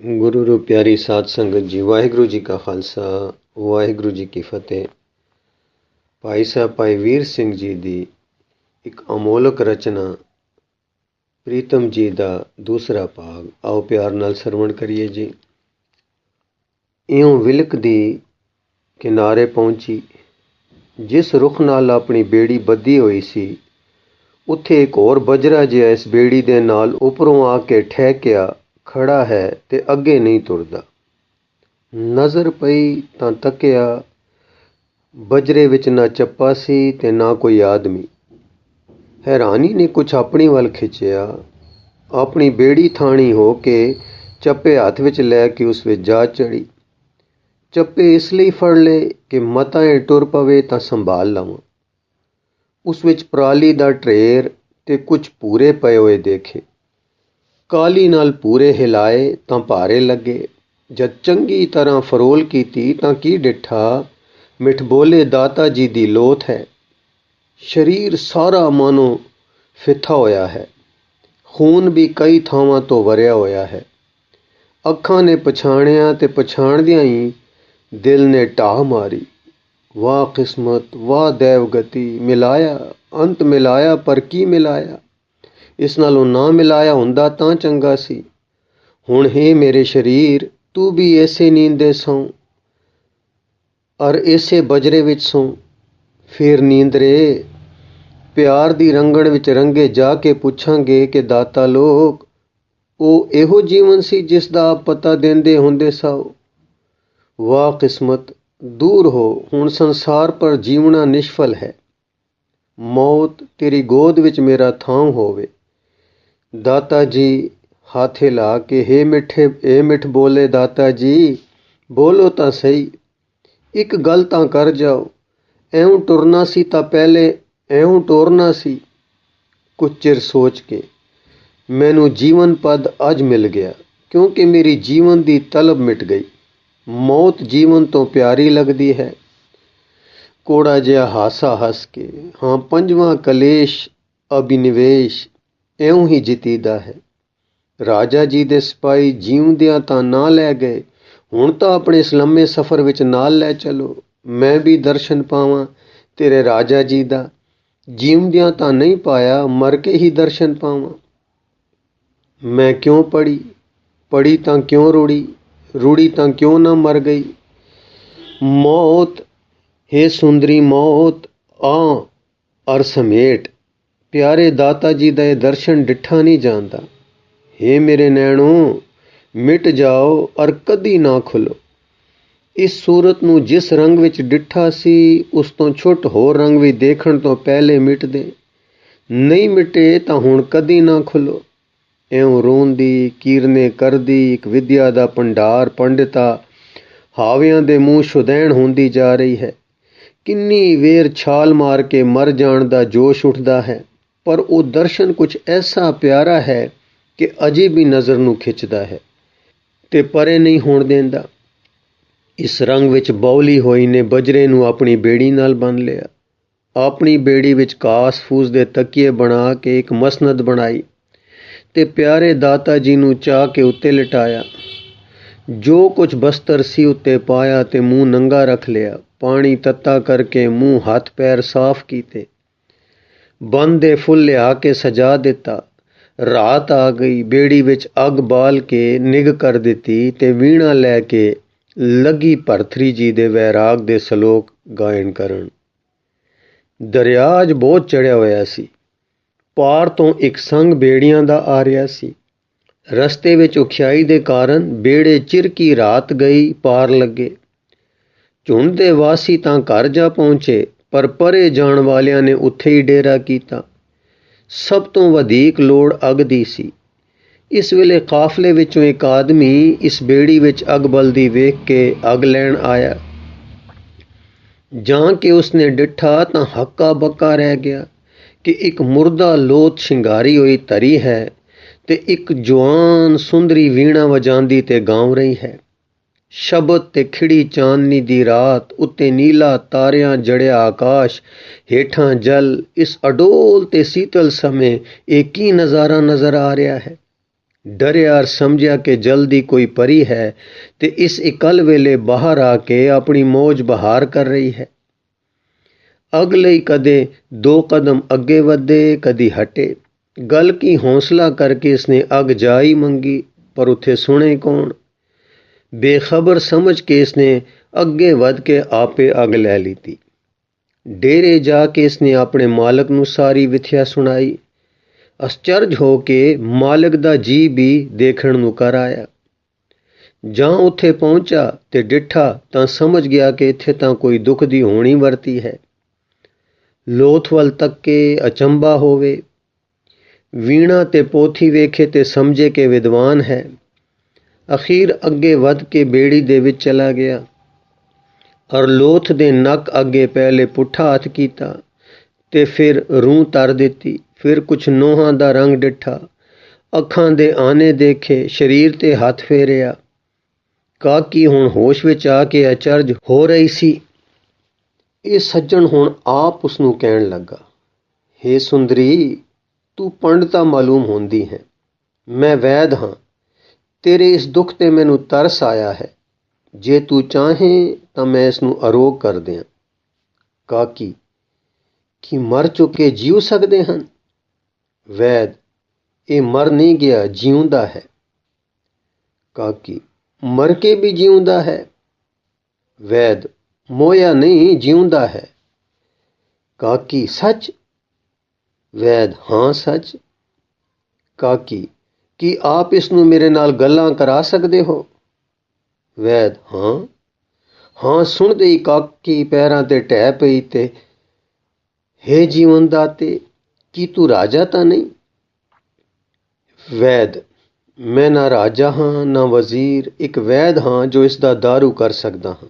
ਗੁਰੂ ਰੂ ਪਿਆਰੀ ਸਾਧ ਸੰਗਤ ਜੀ, ਵਾਹਿਗੁਰੂ ਜੀ ਕਾ ਖਾਲਸਾ, ਵਾਹਿਗੁਰੂ ਜੀ ਕੀ ਫਤਿਹ। ਭਾਈ ਸਾਹਿਬ, ਭਾਈ ਵੀਰ ਸਿੰਘ ਜੀ ਦੀ ਇੱਕ ਅਮੋਲਕ ਰਚਨਾ, ਪ੍ਰੀਤਮ ਜੀ ਦਾ ਦੂਸਰਾ ਭਾਗ, ਆਓ ਪਿਆਰ ਨਾਲ ਸਰਵਣ ਕਰੀਏ ਜੀ। ਇਉਂ ਵਿਲਕ ਦੀ ਕਿਨਾਰੇ ਪਹੁੰਚੀ, ਜਿਸ ਰੁੱਖ ਨਾਲ ਆਪਣੀ ਬੇੜੀ ਬੱਧੀ ਹੋਈ ਸੀ, ਉੱਥੇ ਇੱਕ ਹੋਰ ਬਜਰਾ ਜਿਹਾ ਇਸ ਬੇੜੀ ਦੇ ਨਾਲ ਉੱਪਰੋਂ ਆ ਕੇ ਠਹਿਕਿਆ ਖੜਾ ਹੈ ਤੇ ਅੱਗੇ ਨਹੀਂ ਤੁਰਦਾ। ਨਜ਼ਰ ਪਈ ਤਾਂ ਤੱਕਿਆ, ਬਜਰੇ ਵਿੱਚ ਨਾ ਚੱਪਾ ਸੀ ਤੇ ਨਾ ਕੋਈ ਆਦਮੀ। ਹੈਰਾਨੀ ਨੇ ਕੁਛ ਆਪਣੀ ਵੱਲ ਖਿੱਚਿਆ। ਆਪਣੀ ਬੇੜੀ ਥਾਣੀ ਹੋ ਕੇ ਚੱਪੇ ਹੱਥ ਵਿੱਚ ਲੈ ਕੇ ਉਸ ਵਿੱਚ ਜਾ ਚੜੀ। ਚੱਪੇ ਇਸ ਲਈ ਫੜ ਲਏ ਕਿ ਮਤਾ ਇਹ ਟੁਰ ਪਵੇ ਤਾਂ ਸੰਭਾਲ ਲਵਾਂ। ਉਸ ਵਿੱਚ ਪਰਾਲੀ ਦਾ ਢੇਰ ਤੇ ਕੁਝ ਪੂਰੇ ਪਏ ਹੋਏ ਦੇਖੇ। ਕਾਲੀ ਨਾਲ ਪੂਰੇ ਹਿਲਾਏ ਤਾਂ ਭਾਰੇ ਲੱਗੇ। ਜਦ ਚੰਗੀ ਤਰ੍ਹਾਂ ਫਰੋਲ ਕੀਤੀ ਤਾਂ ਕੀ ਡਿੱਠਾ? ਮਿੱਠ ਬੋਲੇ, ਦਾਤਾ ਜੀ ਦੀ ਲੋਥ ਹੈ। ਸਰੀਰ ਸਾਰਾ ਮਾਨੋ ਫਿੱਥਾ ਹੋਇਆ ਹੈ। ਖੂਨ ਵੀ ਕਈ ਥਾਵਾਂ ਤੋਂ ਵਰਿਆ ਹੋਇਆ ਹੈ। ਅੱਖਾਂ ਨੇ ਪਛਾਣਿਆ ਤੇ ਪਛਾਣਦਿਆਂ ਹੀ ਦਿਲ ਨੇ ਢਾਹ ਮਾਰੀ। ਵਾਹ ਕਿਸਮਤ, ਵਾਹ ਦੇਵਗਤੀ ਮਿਲਾਇਆ, ਅੰਤ ਮਿਲਾਇਆ ਪਰ ਕੀ ਮਿਲਾਇਆ? ਇਸ ਨਾਲੋਂ ਨਾ ਮਿਲਾਇਆ ਹੁੰਦਾ ਤਾਂ ਚੰਗਾ ਸੀ। ਹੁਣ ਹੈ ਮੇਰੇ ਸਰੀਰ, ਤੂੰ ਵੀ ਐਸੇ ਨੀਂਦੇ ਸੌ। ਔਰ ਐਸੇ ਬਜਰੇ ਵਿੱਚ ਸੌ। ਫੇਰ ਨੀਂਦਰੇ ਪਿਆਰ ਦੀ ਰੰਗਣ ਵਿੱਚ ਰੰਗੇ ਜਾ ਕੇ ਪੁੱਛਾਂਗੇ ਕਿ ਦਾਤਾ ਲੋਕ, ਉਹ ਇਹੋ ਜੀਵਨ ਸੀ ਜਿਸ ਦਾ ਆਪ ਪਤਾ ਦਿੰਦੇ ਹੁੰਦੇ ਸਾਓ। ਵਾਹ ਕਿਸਮਤ, ਦੂਰ ਹੋ, ਹੁਣ ਸੰਸਾਰ ਪਰ ਜੀਵਣਾ ਨਿਸ਼ਫਲ ਹੈ। ਮੌਤ ਤੇਰੀ ਗੋਦ ਵਿੱਚ ਮੇਰਾ ਥਾਂ ਹੋਵੇ। ਦਾਤਾ ਜੀ, ਹਾਥੇ ਲਾ ਕੇ, ਹੇ ਮਿੱਠੇ ਏ ਮਿੱਠ ਬੋਲੇ ਦਾਤਾ ਜੀ, ਬੋਲੋ ਤਾਂ ਸਹੀ। ਇੱਕ ਗੱਲ ਤਾਂ ਕਰ ਜਾਓ, ਐਉਂ ਟੁਰਨਾ ਸੀ ਤਾਂ ਪਹਿਲੇ, ਐਉਂ ਟੋਰਨਾ ਸੀ, ਕੁਝ ਚਿਰ ਸੋਚ ਕੇ। ਮੈਨੂੰ ਜੀਵਨ ਪਦ ਅੱਜ ਮਿਲ ਗਿਆ, ਕਿਉਂਕਿ ਮੇਰੀ ਜੀਵਨ ਦੀ ਤਲਬ ਮਿਟ ਗਈ। ਮੌਤ ਜੀਵਨ ਤੋਂ ਪਿਆਰੀ ਲੱਗਦੀ ਹੈ। ਕੋੜਾ ਜਿਹਾ ਹਾਸਾ ਹੱਸ ਕੇ, ਹਾਂ, ਪੰਜਵਾਂ ਕਲੇਸ਼, ਅਭਿਨਿਵੇਸ਼ ਇਉਂ ਹੀ ਜਤੀਦਾ ਹੈ। ਰਾਜਾ ਜੀ ਦੇ ਸਿਪਾਹੀ ਜੀਉਂਦਿਆਂ ਤਾਂ ਨਾ ਲੈ ਗਏ। ਹੁਣ ਤਾਂ ਆਪਣੇ ਇਸ ਲੰਮੇ ਸਫ਼ਰ ਵਿੱਚ ਨਾਲ ਲੈ ਚਲੋ। ਮੈਂ ਵੀ ਦਰਸ਼ਨ ਪਾਵਾਂ ਤੇਰੇ ਰਾਜਾ ਜੀ ਦਾ। ਜੀਉਂਦਿਆਂ ਤਾਂ ਨਹੀਂ ਪਾਇਆ, ਮਰ ਕੇ ਹੀ ਦਰਸ਼ਨ ਪਾਵਾਂ। ਮੈਂ ਕਿਉਂ ਪੜੀ? ਪੜੀ ਤਾਂ ਕਿਉਂ ਰੁੜੀ? ਰੁੜੀ ਤਾਂ ਕਿਉਂ ਨਾ ਮਰ ਗਈ? ਮੌਤ, ਹੈ ਸੁੰਦਰੀ ਮੌਤ, ਆ ਅਰ ਸਮੇਟ। ਪਿਆਰੇ ਦਾਤਾ ਜੀ ਦਾ ਇਹ ਦਰਸ਼ਨ ਡਿੱਠਾ ਨਹੀਂ ਜਾਂਦਾ। हे ਮੇਰੇ ਨੈਣੋ, ਮਿਟ ਜਾਓ ਅਰ ਕਦੀ ਨਾ ਖੁੱਲੋ। ਇਸ ਸੂਰਤ ਨੂੰ ਜਿਸ ਰੰਗ ਵਿੱਚ ਡਿੱਠਾ ਸੀ, ਉਸ ਤੋਂ ਛੁੱਟ ਹੋਰ ਰੰਗ ਵੀ ਦੇਖਣ ਤੋਂ ਪਹਿਲੇ ਮਿਟਦੇ। ਨਹੀਂ ਮਿਟੇ ਤਾਂ ਹੁਣ ਕਦੀ ਨਾ ਖੁੱਲੋ। ਐਉਂ ਰੋਂਦੀ, ਕੀਰਨੇ ਕਰਦੀ, ਇੱਕ ਵਿਦਿਆ ਦਾ ਭੰਡਾਰ ਪੰਡਿਤਾ, ਹਾਵਿਆਂ ਦੇ ਮੂੰਹ ਸ਼ੁਦੈਣ ਹੁੰਦੀ ਜਾ ਰਹੀ ਹੈ। ਕਿੰਨੀ ਵੇਰ ਛਾਲ ਮਾਰ ਕੇ ਮਰ ਜਾਣ ਦਾ ਜੋਸ਼ ਉੱਠਦਾ ਹੈ। ਪਰ ਉਹ ਦਰਸ਼ਨ ਕੁਝ ਐਸਾ ਪਿਆਰਾ ਹੈ ਕਿ ਅਜੇ ਵੀ ਨਜ਼ਰ ਨੂੰ ਖਿੱਚਦਾ ਹੈ ਤੇ ਪਰੇ ਨਹੀਂ ਹੋਣ ਦਿੰਦਾ। ਇਸ ਰੰਗ ਵਿੱਚ ਬੌਲੀ ਹੋਈ ਨੇ ਬਜਰੇ ਨੂੰ ਆਪਣੀ ਬੇੜੀ ਨਾਲ ਬੰਨ ਲਿਆ। ਆਪਣੀ ਬੇੜੀ ਵਿੱਚ ਕਾਸ ਫੂਸ ਦੇ ਤਕੀਏ ਬਣਾ ਕੇ ਇੱਕ ਮਸਨਦ ਬਣਾਈ ਤੇ ਪਿਆਰੇ ਦਾਤਾ ਜੀ ਨੂੰ ਚਾਹ ਕੇ ਉੱਤੇ ਲਟਾਇਆ। ਜੋ ਕੁਝ ਬਸਤਰ ਸੀ ਉੱਤੇ ਪਾਇਆ ਤੇ ਮੂੰਹ ਨੰਗਾ ਰੱਖ ਲਿਆ। ਪਾਣੀ ਤੱਤਾ ਕਰਕੇ ਮੂੰਹ ਹੱਥ ਪੈਰ ਸਾਫ਼ ਕੀਤੇ। ਬੰਦ ਦੇ ਫੁੱਲ ਲਿਆ ਕੇ ਸਜਾ ਦਿੱਤਾ। ਰਾਤ ਆ ਗਈ, ਬੇੜੀ ਵਿੱਚ ਅੱਗ ਬਾਲ ਕੇ ਨਿਗ ਕਰ ਦਿੱਤੀ ਤੇ ਵੀਣਾ ਲੈ ਕੇ ਲੱਗੀ ਭਰਥਰੀ ਜੀ ਦੇ ਵੈਰਾਗ ਦੇ ਸ਼ਲੋਕ ਗਾਇਨ ਕਰਨ। ਦਰਿਆ ਅੱਜ ਬਹੁਤ ਚੜਿਆ ਹੋਇਆ ਸੀ। ਪਾਰ ਤੋਂ ਇੱਕ ਸੰਗ ਬੇੜੀਆਂ ਦਾ ਆ ਰਿਹਾ ਸੀ। ਰਸਤੇ ਵਿੱਚ ਉਖਿਆਈ ਦੇ ਕਾਰਨ ਬੇੜੇ ਚਿਰਕੀ ਰਾਤ ਗਈ ਪਾਰ ਲੱਗੇ। ਝੁੰਡ ਦੇ ਵਾਸੀ ਤਾਂ ਘਰ ਜਾ ਪਹੁੰਚੇ ਪਰ ਪਰੇ ਜਾਣ ਵਾਲਿਆਂ ਨੇ ਉੱਥੇ ਹੀ ਡੇਰਾ ਕੀਤਾ। ਸਭ ਤੋਂ ਵਧੇਕ ਲੋੜ ਅੱਗ ਦੀ ਸੀ। ਇਸ ਵੇਲੇ ਕਾਫਲੇ ਵਿੱਚੋਂ ਇੱਕ ਆਦਮੀ ਇਸ ਬੇੜੀ ਵਿੱਚ ਅੱਗ ਬਲਦੀ ਵੇਖ ਕੇ ਅੱਗ ਲੈਣ ਆਇਆ। ਜਾਂ ਕਿ ਉਸਨੇ ਡਿੱਠਾ ਤਾਂ ਹੱਕਾ ਬੱਕਾ ਰਹਿ ਗਿਆ ਕਿ ਇੱਕ ਮੁਰਦਾ ਲੋਥ ਸ਼ਿੰਗਾਰੀ ਹੋਈ ਤਰੀ ਹੈ ਤੇ ਇੱਕ ਜਵਾਨ ਸੁੰਦਰੀ ਵੀਣਾ ਵਜਾਂਦੀ ਤੇ ਗਾਉ ਰਹੀ ਹੈ। ਸ਼ਬਦ ਤੇ ਖਿੜੀ ਚਾਂਦਨੀ ਦੀ ਰਾਤ, ਉੱਤੇ ਨੀਲਾ ਤਾਰਿਆਂ ਜੜਿਆ ਆਕਾਸ਼, ਹੇਠਾਂ ਜਲ, ਇਸ ਅਡੋਲ ਤੇ ਸੀਤਲ ਸਮੇਂ ਇਹ ਕੀ ਨਜ਼ਾਰਾ ਨਜ਼ਰ ਆ ਰਿਹਾ ਹੈ। ਡਰਿਆ ਅਰ ਸਮਝਿਆ ਕਿ ਜਲਦੀ ਕੋਈ ਪਰੀ ਹੈ ਤੇ ਇਸ ਇਕੱਲ ਵੇਲੇ ਬਾਹਰ ਆ ਕੇ ਆਪਣੀ ਮੌਜ ਬਹਾਰ ਕਰ ਰਹੀ ਹੈ। ਅਗਲੇ ਹੀ ਕਦੇ ਦੋ ਕਦਮ ਅੱਗੇ ਵਧੇ, ਕਦੀ ਹਟੇ। ਗੱਲ ਕੀ ਹੌਸਲਾ ਕਰਕੇ ਇਸਨੇ ਅਗ ਜਾਈ ਮੰਗੀ, ਪਰ ਉੱਥੇ ਸੁਣੇ ਕੌਣ? ਬੇਖਬਰ ਸਮਝ ਕੇ ਇਸਨੇ ਅੱਗੇ ਵੱਧ ਕੇ ਆਪੇ ਅਗ ਲੈ ਲਈਤੀ ਡੇਰੇ ਜਾ ਕੇ ਇਸਨੇ ਆਪਣੇ ਮਾਲਕ ਨੂੰ ਸਾਰੀ ਵਿਥਿਆ ਸੁਣਾਈ। ਅਸਚਰਜ ਹੋ ਕੇ ਮਾਲਕ ਦਾ ਜੀ ਵੀ ਦੇਖਣ ਨੂੰ ਕਰ ਆਇਆ। ਜਾਂ ਉੱਥੇ ਪਹੁੰਚਾ ਤੇ ਡਿੱਠਾ ਤਾਂ ਸਮਝ ਗਿਆ ਕਿ ਇੱਥੇ ਤਾਂ ਕੋਈ ਦੁੱਖ ਦੀ ਹੋਣੀ ਵਰਤੀ ਹੈ। ਲੋਥਵਲ ਤੱਕੇ ਅਚੰਬਾ ਹੋਵੇ। ਵੀਣਾ ਤੇ ਪੋਥੀ ਵੇਖੇ ਤੇ ਸਮਝੇ ਕਿ ਵਿਦਵਾਨ ਹੈ। ਅਖੀਰ ਅੱਗੇ ਵੱਧ ਕੇ ਬੇੜੀ ਦੇ ਵਿੱਚ ਚਲਾ ਗਿਆ। ਔਰ ਲੋਥ ਦੇ ਨੱਕ ਅੱਗੇ ਪਹਿਲੇ ਪੁੱਠਾ ਹੱਥ ਕੀਤਾ ਤੇ ਫਿਰ ਰੂਹ ਤਰ ਦਿੱਤੀ। ਫਿਰ ਕੁਛ ਨੋਹਾਂ ਦਾ ਰੰਗ ਡਿੱਠਾ। ਅੱਖਾਂ ਦੇ ਆਨੇ ਦੇਖੇ, ਸਰੀਰ ਤੇ ਹੱਥ ਫੇਰਿਆ। ਕਾਕੀ ਹੁਣ ਹੋਸ਼ ਵਿੱਚ ਆ ਕੇ ਅਚਰਜ ਹੋ ਰਹੀ ਸੀ। ਇਹ ਸੱਜਣ ਹੁਣ ਆਪ ਉਸ ਨੂੰ ਕਹਿਣ ਲੱਗਾ हे ਸੁੰਦਰੀ, ਤੂੰ ਪੰਡਤਾ ਮਾਲੂਮ ਹੁੰਦੀ ਹੈ। ਮੈਂ ਵੈਦ ਹਾਂ। ਤੇਰੇ ਇਸ ਦੁੱਖ ਤੇ ਮੈਨੂੰ ਤਰਸ ਆਇਆ ਹੈ। ਜੇ ਤੂੰ ਚਾਹੇ ਤਾਂ ਮੈਂ ਇਸ ਨੂੰ ਅਰੋਗ ਕਰ ਦਿਆਂ। ਕਾਕੀ, ਕੀ ਮਰ ਚੁੱਕੇ ਜੀਉ ਸਕਦੇ ਹਨ? ਵੈਦ, ਇਹ ਮਰ ਨਹੀਂ ਗਿਆ, ਜਿਉਂਦਾ ਹੈ। ਕਾਕੀ, ਮਰ ਕੇ ਵੀ ਜਿਉਂਦਾ ਹੈ। ਵੈਦ, ਮੋਇਆ ਨਹੀਂ, ਜਿਉਂਦਾ ਹੈ। ਕਾਕੀ, ਸੱਚ? ਵੈਦ, ਹਾਂ, ਸੱਚ। ਕਾਕੀ ਕੀ ਆਪ ਇਸ ਨੂੰ ਮੇਰੇ ਨਾਲ ਗੱਲਾਂ ਕਰਾ ਸਕਦੇ ਹੋ? ਵੈਦ, ਹਾਂ। ਹਾਂ, ਸੁਣਦੇ ਹੀ ਕਾਕੀ ਪੈਰਾਂ ਤੇ ਟਹਿ ਪਈ ਤੇ, ਹੇ ਜੀਵਨ ਦਾਤੇ, ਕੀ ਤੂੰ ਰਾਜਾ ਤਾਂ ਨਹੀਂ? ਵੈਦ, ਮੈਂ ਨਾ ਰਾਜਾ ਹਾਂ, ਨਾ ਵਜ਼ੀਰ, ਇੱਕ ਵੈਦ ਹਾਂ ਜੋ ਇਸ ਦਾ ਦਾਰੂ ਕਰ ਸਕਦਾ ਹਾਂ।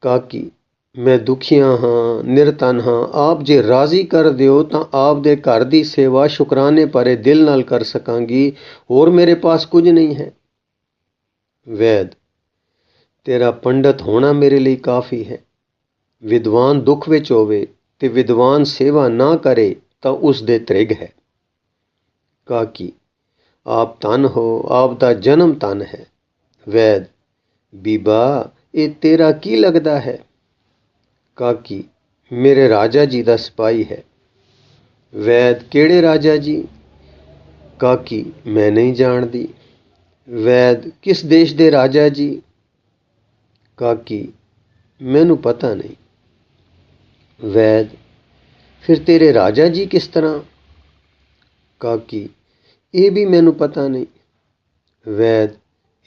ਕਾਕੀ ਮੈਂ ਦੁਖੀਆਂ ਹਾਂ, ਨਿਰਤਨ ਹਾਂ। ਆਪ ਜੇ ਰਾਜ਼ੀ ਕਰ ਦਿਓ ਤਾਂ ਆਪ ਦੇ ਘਰ ਦੀ ਸੇਵਾ ਸ਼ੁਕਰਾਨੇ ਭਰੇ ਦਿਲ ਨਾਲ ਕਰ ਸਕਾਂਗੀ। ਹੋਰ ਮੇਰੇ ਪਾਸ ਕੁਝ ਨਹੀਂ ਹੈ। ਵੈਦ, ਤੇਰਾ ਪੰਡਤ ਹੋਣਾ ਮੇਰੇ ਲਈ ਕਾਫੀ ਹੈ। ਵਿਦਵਾਨ ਦੁੱਖ ਵਿੱਚ ਹੋਵੇ ਤੇ ਵਿਦਵਾਨ ਸੇਵਾ ਨਾ ਕਰੇ ਤਾਂ ਉਸ ਦੇ ਤ੍ਰਿਗ ਹੈ। ਕਾਕੀ, ਆਪ ਤਨ ਹੋ, ਆਪ ਦਾ ਜਨਮ ਤਨ ਹੈ। ਵੈਦ, ਬੀਬਾ, ਇਹ ਤੇਰਾ ਕੀ ਲੱਗਦਾ ਹੈ? ਕਾਕੀ, ਮੇਰੇ ਰਾਜਾ ਜੀ ਦਾ ਸਿਪਾਹੀ ਹੈ। ਵੈਦ ਕਿਹੜੇ ਰਾਜਾ ਜੀ? ਕਾਕੀ, ਮੈਂ ਨਹੀਂ ਜਾਣਦੀ। ਵੈਦ ਕਿਸ ਦੇਸ਼ ਦੇ ਰਾਜਾ ਜੀ? ਕਾਕੀ, ਮੈਨੂੰ ਪਤਾ ਨਹੀਂ। ਵੈਦ, ਫਿਰ ਤੇਰੇ ਰਾਜਾ ਜੀ ਕਿਸ ਤਰ੍ਹਾਂ? ਕਾਕੀ, ਇਹ ਵੀ ਮੈਨੂੰ ਪਤਾ ਨਹੀਂ। ਵੈਦ,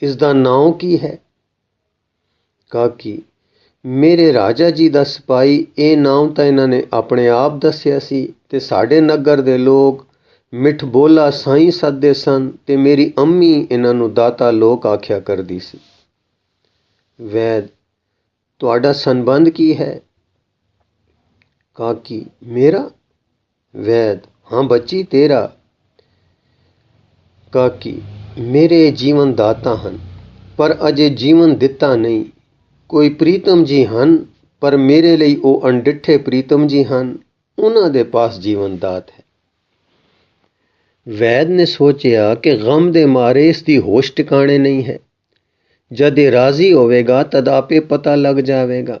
ਇਸ ਦਾ ਨਾਮ ਕੀ ਹੈ? ਕਾਕੀ ਮੇਰੇ ਰਾਜਾ ਜੀ ਦਾ ਸਿਪਾਹੀ ਇਹ ਨਾਮ ਤਾਂ ਇਹਨਾਂ ਨੇ ਆਪਣੇ ਆਪ ਦੱਸਿਆ ਸੀ ਤੇ ਸਾਡੇ ਨਗਰ ਦੇ ਲੋਕ ਮਿੱਠ ਬੋਲਾ ਸਾਈਂ ਸੱਦੇ ਸਨ ਤੇ ਮੇਰੀ ਅੰਮੀ ਇਹਨਾਂ ਨੂੰ ਦਾਤਾ ਲੋਕ ਆਖਿਆ ਕਰਦੀ ਸੀ। ਵੈਦ, ਤੁਹਾਡਾ ਸੰਬੰਧ ਕੀ ਹੈ? ਕਾਕੀ, ਮੇਰਾ? ਵੈਦ, ਹਾਂ ਬੱਚੀ, ਤੇਰਾ? ਕਾਕੀ, ਮੇਰੇ ਜੀਵਨ ਦਾਤਾ ਹਨ, ਪਰ ਅਜੇ ਜੀਵਨ ਦਿੱਤਾ ਨਹੀਂ। ਕੋਈ ਪ੍ਰੀਤਮ ਜੀ ਹਨ, ਪਰ ਮੇਰੇ ਲਈ ਉਹ ਅਣਡਿੱਠੇ ਪ੍ਰੀਤਮ ਜੀ ਹਨ, ਉਹਨਾਂ ਦੇ ਪਾਸ ਜੀਵਨ ਦਾਤ ਹੈ। ਵੈਦ ਨੇ ਸੋਚਿਆ ਕਿ ਗਮ ਦੇ ਮਾਰੇ ਇਸ ਦੀ ਹੋਸ਼ ਟਿਕਾਣੇ ਨਹੀਂ ਹੈ। ਜਦ ਇਹ ਰਾਜ਼ੀ ਹੋਵੇਗਾ, ਤਦ ਆਪੇ ਪਤਾ ਲੱਗ ਜਾਵੇਗਾ।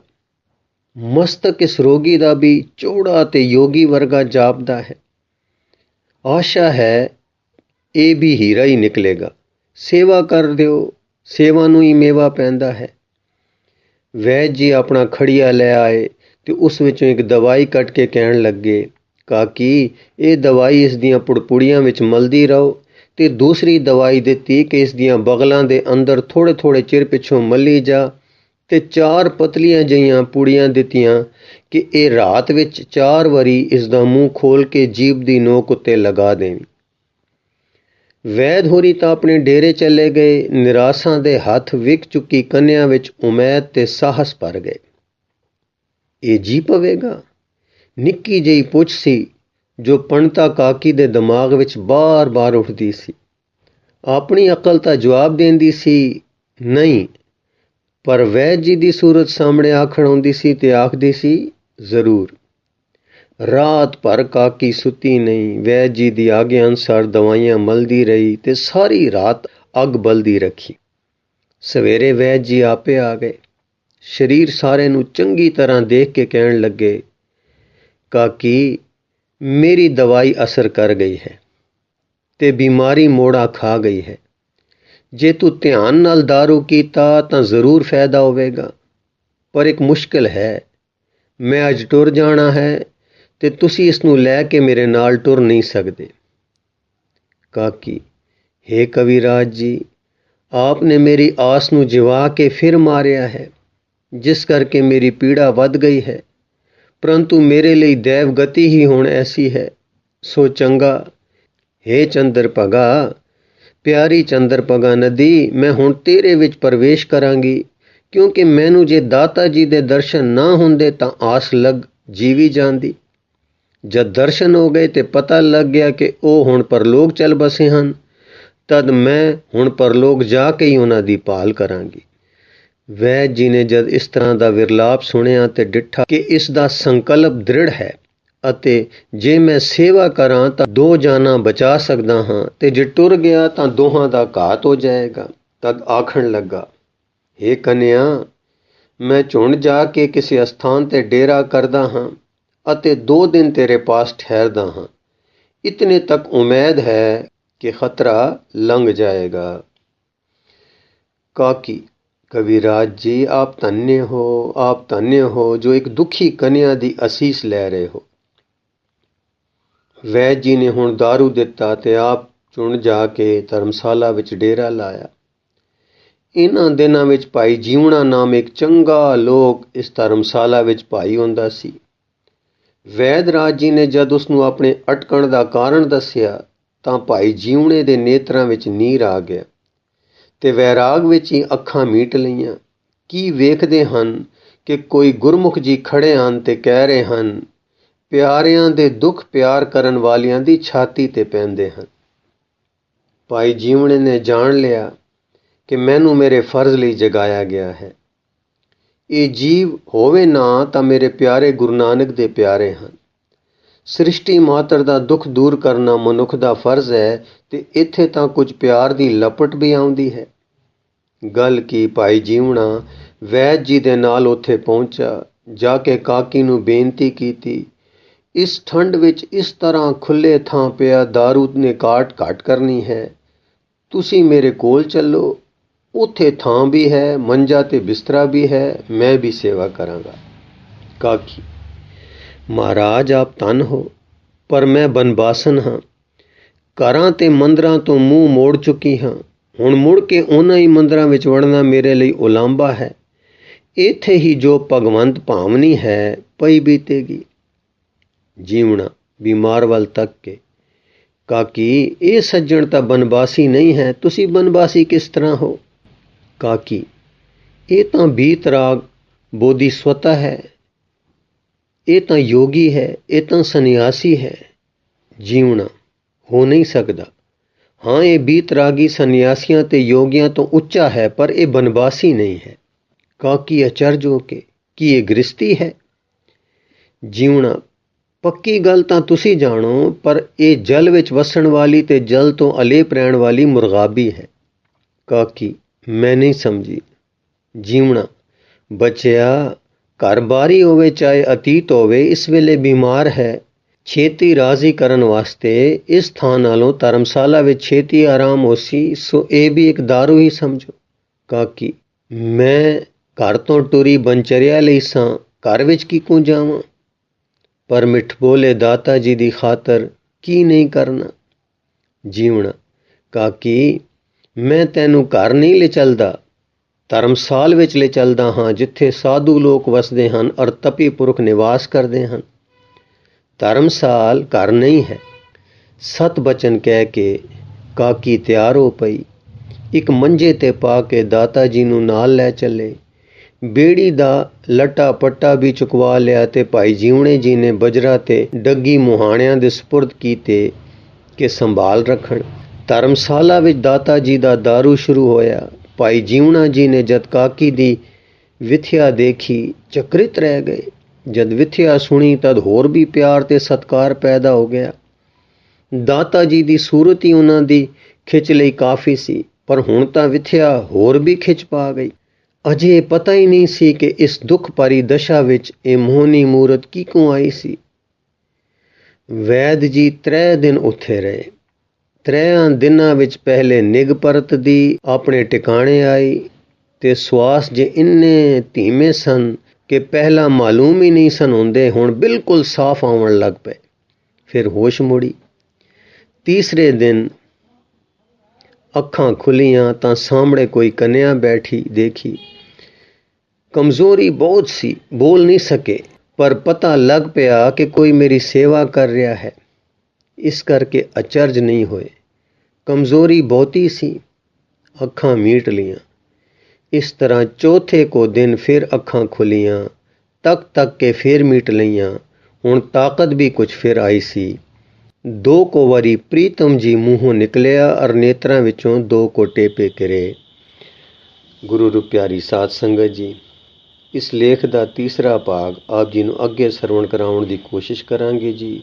ਮਸਤਕ ਇਸ ਰੋਗੀ ਦਾ ਵੀ ਚੌੜਾ ਤੇ ਯੋਗੀ ਵਰਗਾ ਜਾਪਦਾ ਹੈ। ਆਸ਼ਾ ਹੈ, ਇਹ ਵੀ ਹੀਰਾ ਹੀ ਨਿਕਲੇਗਾ। ਸੇਵਾ ਕਰ ਦਿਓ, ਸੇਵਾ ਨੂੰ ਹੀ ਮੇਵਾ ਪੈਂਦਾ ਹੈ। ਵੈਦ ਜੀ ਆਪਣਾ ਖੜੀਆ ਲੈ ਆਏ ਤੇ ਉਸ ਵਿੱਚੋਂ ਇੱਕ ਦਵਾਈ ਕੱਟ ਕੇ ਕਹਿਣ ਲੱਗੇ, ਕਾਕੀ, ਇਹ ਦਵਾਈ ਇਸ ਦੀਆਂ ਪੁੜਪੁੜੀਆਂ ਵਿੱਚ ਮਲਦੀ ਰਹੋ ਤੇ ਦੂਸਰੀ ਦਵਾਈ ਦਿੱਤੀ ਕਿ ਇਸ ਦੀਆਂ ਬਗਲਾਂ ਦੇ ਅੰਦਰ ਥੋੜੇ ਥੋੜੇ ਚਿਰ ਪਿੱਛੋਂ ਮੱਲੀ ਜਾ ਤੇ ਚਾਰ ਪਤਲੀਆਂ ਜਈਆਂ ਪੁੜੀਆਂ ਦਿੱਤੀਆਂ ਕਿ ਇਹ ਰਾਤ ਵਿੱਚ ਚਾਰ ਵਾਰੀ ਇਸ ਦਾ ਮੂੰਹ ਖੋਲ ਕੇ ਜੀਬ ਦੀ ਨੋਕ ਉੱਤੇ ਲਗਾ ਦੇਵੀਂ ਵੈਦ ਹੋਰੀ ਤਾਂ ਆਪਣੇ ਡੇਰੇ ਚਲੇ ਗਏ, ਨਿਰਾਸਾਂ ਦੇ ਹੱਥ ਵਿਕ ਚੁੱਕੀ ਕੰਨਿਆਂ ਵਿੱਚ ਉਮੀਦ ਤੇ ਸਾਹਸ ਭਰ ਗਏ। ਇਹ ਜੀ ਪਵੇਗਾ? ਨਿੱਕੀ ਜਿਹੀ ਪੁੱਛ ਸੀ, ਜੋ ਪਣਤਾ ਕਾਕੀ ਦੇ ਦਿਮਾਗ ਵਿੱਚ ਬਾਰ-ਬਾਰ ਉੱਠਦੀ ਸੀ। ਆਪਣੀ ਅਕਲ ਤਾਂ ਜਵਾਬ ਦਿੰਦੀ ਸੀ, ਨਹੀਂ। ਪਰ ਵੈਦ ਜੀ ਦੀ ਸੂਰਤ ਸਾਹਮਣੇ ਆਖਣ ਆਉਂਦੀ ਸੀ ਤੇ ਆਖਦੀ ਸੀ, ਜ਼ਰੂਰ। ਰਾਤ ਭਰ ਕਾਕੀ ਸੁੱਤੀ ਨਹੀਂ, ਵੈਦ ਜੀ ਦੀ ਆਗਿਆ ਅਨੁਸਾਰ ਦਵਾਈਆਂ ਮਲਦੀ ਰਹੀ ਤੇ ਸਾਰੀ ਰਾਤ ਅੱਗ ਬਲਦੀ ਰੱਖੀ। ਸਵੇਰੇ ਵੈਦ ਜੀ ਆਪੇ ਆ ਗਏ। ਸਰੀਰ ਸਾਰੇ ਨੂੰ ਚੰਗੀ ਤਰ੍ਹਾਂ ਦੇਖ ਕੇ ਕਹਿਣ ਲੱਗੇ, ਕਾਕੀ, ਮੇਰੀ ਦਵਾਈ ਅਸਰ ਕਰ ਗਈ ਹੈ ਤੇ ਬਿਮਾਰੀ ਮੋੜਾ ਖਾ ਗਈ ਹੈ। ਜੇ ਤੂੰ ਧਿਆਨ ਨਾਲ दारू ਕੀਤਾ ਤਾਂ ਜ਼ਰੂਰ ਫਾਇਦਾ ਹੋਵੇਗਾ, ਪਰ ਇੱਕ ਮੁਸ਼ਕਲ ਹੈ। ਮੈਂ ਅੱਜ ਟੁਰ ਜਾਣਾ ਹੈ ਤੇ ਤੁਸੀਂ ਇਸ ਨੂੰ ਲੈ ਕੇ ਮੇਰੇ ਨਾਲ ਟੁਰ ਨਹੀਂ ਸਕਦੇ। ਕਾਕੀ हे ਕਵਿਰਾਜ ਜੀ ਆਪ ਨੇ ਮੇਰੀ ਆਸ ਨੂੰ ਜਿਵਾ ਕੇ ਫਿਰ ਮਾਰਿਆ ਹੈ, ਜਿਸ ਕਰਕੇ ਮੇਰੀ ਪੀੜਾ ਵੱਧ ਗਈ ਹੈ। ਪਰੰਤੂ ਮੇਰੇ ਲਈ ਦੇਵ ਗਤੀ ਹੀ ਹੁਣ ਐਸੀ ਹੈ। ਸੋ ਚੰਗਾ हे ਚੰਦਰ ਭਗਾ, ਪਿਆਰੀ ਚੰਦਰ ਭਗਾ ਨਦੀ, ਮੈਂ ਹੁਣ ਤੇਰੇ ਵਿੱਚ ਪ੍ਰਵੇਸ਼ ਕਰਾਂਗੀ, ਕਿਉਂਕਿ ਮੈਨੂੰ ਜੇ ਦਾਤਾ ਜੀ ਦੇ ਦਰਸ਼ਨ ਨਾ ਹੁੰਦੇ ਤਾਂ ਆਸ ਲੱਗ ਜੀਵੀ ਜਾਂਦੀ। ਜਦ ਦਰਸ਼ਨ ਹੋ ਗਏ ਤੇ ਪਤਾ ਲੱਗ ਗਿਆ ਕਿ ਉਹ ਹੁਣ ਪਰਲੋਕ ਚੱਲ ਬਸੇ ਹਨ। ਤਦ ਮੈਂ ਹੁਣ ਪਰਲੋਕ ਜਾ ਕੇ ਹੀ ਉਹਨਾਂ ਦੀ ਭਾਲ ਕਰਾਂਗੀ। ਵੈਦ ਜੀ ਨੇ ਜਦ ਇਸ ਤਰ੍ਹਾਂ ਦਾ ਵਿਰਲਾਪ ਸੁਣਿਆ ਤੇ ਡਿੱਠਾ ਕਿ ਇਸ ਦਾ ਸੰਕਲਪ ਦ੍ਰਿੜ ਹੈ ਅਤੇ ਜੇ ਮੈਂ ਸੇਵਾ ਕਰਾਂ ਤਾਂ ਦੋ ਜਾਨਾਂ ਬਚਾ ਸਕਦਾ ਹਾਂ ਤੇ ਜੇ ਟੁਰ ਗਿਆ ਤਾਂ ਦੋਹਾਂ ਦਾ ਘਾਤ ਹੋ ਜਾਏਗਾ। ਤਦ ਆਖਣ ਲੱਗਾ हे ਕਨਿਆ, ਮੈਂ ਝੁੰਡ ਜਾ ਕੇ ਕਿਸੇ ਅਸਥਾਨ ਤੇ ਡੇਰਾ ਕਰਦਾ ਹਾਂ। ਅਤੇ ਦੋ ਦਿਨ ਤੇਰੇ ਪਾਸ ਠਹਿਰਦਾ ਹਾਂ। ਇਤਨੇ ਤੱਕ ਉਮੀਦ ਹੈ ਕਿ ਖਤਰਾ ਲੰਘ ਜਾਏਗਾ। ਕਾਕੀ, ਕਵਿਰਾਜ ਜੀ, ਆਪ ਧੰਨੇ ਹੋ, ਆਪ ਧੰਨੇ ਹੋ, ਜੋ ਇੱਕ ਦੁਖੀ ਕਨਿਆ ਦੀ ਅਸੀਸ ਲੈ ਰਹੇ ਹੋ। ਵੈਦ ਜੀ ਨੇ ਹੁਣ दारू ਦਿੱਤਾ ਤੇ ਆਪ ਚੁਣ ਜਾ ਕੇ ਧਰਮਸ਼ਾਲਾ ਵਿੱਚ ਡੇਰਾ ਲਾਇਆ। ਇਹਨਾਂ ਦਿਨਾਂ ਵਿੱਚ ਭਾਈ ਜੀਵਣਾ ਨਾਮ ਇੱਕ ਚੰਗਾ ਲੋਕ ਇਸ ਧਰਮਸ਼ਾਲਾ ਵਿੱਚ ਭਾਈ ਹੁੰਦਾ ਸੀ। ਵੈਦ ਰਾਜ ਜੀ ਨੇ ਜਦ ਉਸ ਨੂੰ ਆਪਣੇ ਅਟਕਣ ਦਾ ਕਾਰਨ ਦੱਸਿਆ, ਤਾਂ ਭਾਈ ਜੀਵਣੇ ਦੇ ਨੇਤਰਾਂ ਵਿੱਚ ਨੀਰ ਆ ਗਿਆ ਤੇ ਵੈਰਾਗ ਵਿੱਚ ਹੀ ਅੱਖਾਂ ਮੀਟ ਲਈਆਂ। ਕੀ ਵੇਖਦੇ ਹਨ ਕਿ ਕੋਈ ਗੁਰਮੁਖ ਜੀ ਖੜੇ ਹਨ ਤੇ ਕਹਿ ਰਹੇ ਹਨ, ਪਿਆਰਿਆਂ ਦੇ ਦੁੱਖ ਪਿਆਰ ਕਰਨ ਵਾਲਿਆਂ ਦੀ ਛਾਤੀ ਤੇ ਪੈਂਦੇ ਹਨ। ਭਾਈ ਜੀਵਣੇ ਨੇ ਜਾਣ ਲਿਆ ਕਿ ਮੈਨੂੰ ਮੇਰੇ ਫਰਜ਼ ਲਈ ਜਗਾਇਆ ਗਿਆ ਹੈ। ਇਹ ਜੀਵ ਹੋਵੇ ਨਾ ਤਾਂ ਮੇਰੇ ਪਿਆਰੇ ਗੁਰੂ ਨਾਨਕ ਦੇ ਪਿਆਰੇ ਹਨ। ਸ੍ਰਿਸ਼ਟੀ ਮਾਤਰ ਦਾ ਦੁੱਖ ਦੂਰ ਕਰਨਾ ਮਨੁੱਖ ਦਾ ਫਰਜ਼ ਹੈ ਤੇ ਇੱਥੇ ਤਾਂ ਕੁਝ ਪਿਆਰ ਦੀ ਲਪਟ ਵੀ ਆਉਂਦੀ ਹੈ। ਗੱਲ ਕੀ ਭਾਈ ਜੀਵਣਾ, ਵੈਦ ਜੀ ਦੇ ਨਾਲ ਉੱਥੇ ਪਹੁੰਚਾ, ਜਾ ਕੇ ਕਾਕੀ ਨੂੰ ਬੇਨਤੀ ਕੀਤੀ। ਇਸ ਠੰਡ ਵਿੱਚ ਇਸ ਤਰ੍ਹਾਂ ਖੁੱਲੇ ਥਾਂ ਪਿਆ दारू ਨੇ ਕਾਟ ਘਟ ਕਰਨੀ ਹੈ। ਤੁਸੀਂ ਮੇਰੇ ਕੋਲ ਚੱਲੋ ਉੱਥੇ ਥਾਂ ਵੀ ਹੈ, ਮੰਜਾ ਤੇ ਬਿਸਤਰਾ ਵੀ ਹੈ, ਮੈਂ ਵੀ ਸੇਵਾ ਕਰਾਂਗਾ। ਕਾਕੀ, ਮਹਾਰਾਜ, ਆਪ ਤਨ ਹੋ, ਪਰ ਮੈਂ ਬਨਬਾਸਨ ਹਾਂ। ਘਰਾਂ ਤੇ ਮੰਦਰਾਂ ਤੋਂ ਮੂੰਹ ਮੋੜ ਚੁੱਕੀ ਹਾਂ। ਹੁਣ ਮੁੜ ਕੇ ਉਹਨਾਂ ਹੀ ਮੰਦਰਾਂ ਵਿੱਚ ਵੜਨਾ ਮੇਰੇ ਲਈ ਉਲਾਂਬਾ ਹੈ। ਇੱਥੇ ਹੀ ਜੋ ਭਗਵੰਤ ਭਾਵਨੀ ਹੈ, ਪਈ ਬੀਤੇਗੀ। ਜੀਵਣਾ ਬਿਮਾਰ ਵੱਲ ਤੱਕ ਕੇ। ਕਾਕੀ, ਇਹ ਸੱਜਣ ਤਾਂ ਬਨਵਾਸੀ ਨਹੀਂ ਹੈ। ਤੁਸੀਂ ਬਨਵਾਸੀ ਕਿਸ ਤਰ੍ਹਾਂ ਹੋ? ਕਾਕੀ। ਇਹ ਤਾਂ ਬੀਤ ਰਾਗ ਬੋਧੀ ਸਵਤਾ ਹੈ। ਇਹ ਤਾਂ ਯੋਗੀ ਹੈ, ਇਹ ਤਾਂ ਸੰਨਿਆਸੀ ਹੈ। ਜੀਵਣਾ ਹੋ ਨਹੀਂ ਸਕਦਾ। ਹਾਂ, ਇਹ ਬੀਤ ਰਾਗੀ ਸੰਨਿਆਸੀਆਂ ਤੇ ਯੋਗੀਆਂ ਤੋਂ ਉੱਚਾ ਹੈ, ਪਰ ਇਹ ਬਨਵਾਸੀ ਨਹੀਂ ਹੈ। ਕਾਕੀ ਅਚਰਜ ਹੋ ਕੇ, ਕੀ ਇਹ ਗ੍ਰਸਤੀ ਹੈ? ਜੀਵਣਾ, ਪੱਕੀ ਗੱਲ ਤਾਂ ਤੁਸੀਂ ਜਾਣੋ, ਪਰ ਇਹ ਜਲ ਵਿੱਚ ਵਸਣ ਵਾਲੀ ਤੇ ਜਲ ਤੋਂ ਅਲੇਪ ਰਹਿਣ ਵਾਲੀ ਮੁਰਗਾਬੀ ਹੈ। ਕਾਕੀ ਮੈਂ ਨਹੀਂ ਸਮਝੀ। ਜੀਵਣਾ, ਬਚਿਆ, ਘਰ ਬਾਰੀ ਹੋਵੇ ਚਾਹੇ ਅਤੀਤ ਹੋਵੇ, ਇਸ ਵੇਲੇ ਬਿਮਾਰ ਹੈ। ਛੇਤੀ ਰਾਜ਼ੀ ਕਰਨ ਵਾਸਤੇ ਇਸ ਥਾਂ ਨਾਲੋਂ ਧਰਮਸ਼ਾਲਾ ਵਿੱਚ ਛੇਤੀ ਆਰਾਮ ਹੋਸੀ, ਸੋ ਇਹ ਵੀ ਇੱਕ दारू ਹੀ ਸਮਝੋ। ਕਾਕੀ, ਮੈਂ ਘਰ ਤੋਂ ਟੁਰੀ ਬੰਚਰਿਆ ਲਈ ਸਾਂ, ਘਰ ਵਿੱਚ ਕੀ ਕੋ ਜਾਵਾਂ? ਪਰ ਮਿੱਠ ਬੋਲੇ ਦਾਤਾ ਜੀ ਦੀ ਖਾਤਰ ਕੀ ਨਹੀਂ ਕਰਨਾ? ਜੀਵਣਾ, ਕਾਕੀ ਮੈਂ ਤੈਨੂੰ ਘਰ ਨਹੀਂ ਲੈ ਚੱਲਦਾ। ਧਰਮਸਾਲ ਵਿੱਚ ਲੈ ਚਲਦਾ ਹਾਂ, ਜਿੱਥੇ ਸਾਧੂ ਲੋਕ ਵਸਦੇ ਹਨ ਔਰ ਤਪੀ ਪੁਰਖ ਨਿਵਾਸ ਕਰਦੇ ਹਨ। ਧਰਮਸਾਲ ਘਰ ਨਹੀਂ ਹੈ। ਸਤ ਬਚਨ ਕਹਿ ਕੇ ਕਾਕੀ ਤਿਆਰ ਹੋ ਪਈ। ਇੱਕ ਮੰਜੇ ਤੇ ਪਾ ਕੇ ਦਾਤਾ ਜੀ ਨੂੰ ਨਾਲ ਲੈ ਚੱਲੇ। ਬੇੜੀ ਦਾ ਲਟਾ ਪੱਟਾ ਵੀ ਚੁਕਵਾ ਲਿਆ ਤੇ ਭਾਈ ਜੀਵਣੇ ਜੀ ਨੇ ਬਜਰਾ ਤੇ ਡੱਗੀ ਮੁਹਾਣਿਆਂ ਦੇ ਸਪੁਰਦ ਕੀਤੇ ਕਿ ਸੰਭਾਲ ਰੱਖਣ। ਧਰਮਸ਼ਾਲਾ ਵਿੱਚ ਦਾਤਾ ਜੀ ਦਾ दारू ਸ਼ੁਰੂ ਹੋਇਆ। ਭਾਈ ਜੀਵਣਾ ਜੀ ਨੇ ਜਦ ਕਾਕੀ ਦੀ ਵਿਥਿਆ ਦੇਖੀ, ਚਕਰਿਤ ਰਹਿ ਗਏ। ਜਦ ਵਿਥਿਆ ਸੁਣੀ, ਤਦ ਹੋਰ ਵੀ ਪਿਆਰ ਤੇ ਸਤਕਾਰ ਪੈਦਾ ਹੋ ਗਿਆ। ਦਾਤਾ ਜੀ ਦੀ ਸੂਰਤ ਹੀ ਉਹਨਾਂ ਦੀ ਖਿੱਚ ਲਈ ਕਾਫੀ ਸੀ, ਪਰ ਹੁਣ ਤਾਂ ਵਿਥਿਆ ਹੋਰ ਵੀ ਖਿੱਚ ਪਾ ਗਈ। ਅਜੇ ਪਤਾ ਹੀ ਨਹੀਂ ਸੀ ਕਿ ਇਸ ਦੁੱਖ ਭਰੀ ਦਸ਼ਾ ਵਿੱਚ ਇਹ ਮੋਹਨੀ ਮੂਰਤ ਕਿਉਂ ਆਈ ਸੀ। ਵੈਦ ਜੀ ਤਰੇ ਦਿਨ ਉੱਥੇ ਰਹੇ। ਤ੍ਰੈਆਂ ਦਿਨਾਂ ਵਿੱਚ ਪਹਿਲੇ ਨਿਗ ਪਰਤ ਦੀ ਆਪਣੇ ਟਿਕਾਣੇ ਆਈ ਤੇ ਸਵਾਸ ਜੇ ਇੰਨੇ ਧੀਮੇ ਸਨ ਕਿ ਪਹਿਲਾਂ ਮਾਲੂਮ ਹੀ ਨਹੀਂ ਸਨ ਹੁੰਦੇ, ਹੁਣ ਬਿਲਕੁਲ ਸਾਫ਼ ਆਉਣ ਲੱਗ ਪਏ। ਫਿਰ ਹੋਸ਼ ਮੁੜੀ। ਤੀਸਰੇ ਦਿਨ ਅੱਖਾਂ ਖੁੱਲੀਆਂ ਤਾਂ ਸਾਹਮਣੇ ਕੋਈ ਕੰਨਿਆ ਬੈਠੀ ਦੇਖੀ। ਕਮਜ਼ੋਰੀ ਬਹੁਤ ਸੀ, ਬੋਲ ਨਹੀਂ ਸਕੇ, ਪਰ ਪਤਾ ਲੱਗ ਪਿਆ ਕਿ ਕੋਈ ਮੇਰੀ ਸੇਵਾ ਕਰ ਰਿਹਾ ਹੈ। ਇਸ ਕਰਕੇ ਅਚਰਜ ਨਹੀਂ ਹੋਏ। ਕਮਜ਼ੋਰੀ ਬਹੁਤੀ ਸੀ, ਅੱਖਾਂ ਮੀਟ ਲੀਆਂ ਇਸ ਤਰ੍ਹਾਂ ਚੌਥੇ ਕੋ ਦਿਨ ਫਿਰ ਅੱਖਾਂ ਖੁੱਲੀਆਂ, ਤੱਕ ਤੱਕ ਕੇ ਫਿਰ ਮੀਟ ਲਈਆਂ। ਹੁਣ ਤਾਕਤ ਵੀ ਕੁਝ ਫਿਰ ਆਈ ਸੀ। ਦੋ ਕੋ ਵਾਰੀ ਪ੍ਰੀਤਮ ਜੀ ਮੂੰਹੋਂ ਨਿਕਲਿਆ ਅਰ ਨੇਤਰਾਂ ਵਿੱਚੋਂ ਦੋ ਕੋ ਟੇਪੇ ਕਿਰੇ ਗੁਰੂ ਰੁਪਿਆਰੀ ਸਾਧ ਸੰਗਤ ਜੀ, ਇਸ ਲੇਖ ਦਾ ਤੀਸਰਾ ਭਾਗ ਆਪ ਜੀ ਨੂੰ ਅੱਗੇ ਸਰਵਣ ਕਰਾਉਣ ਦੀ ਕੋਸ਼ਿਸ਼ ਕਰਾਂਗੇ ਜੀ।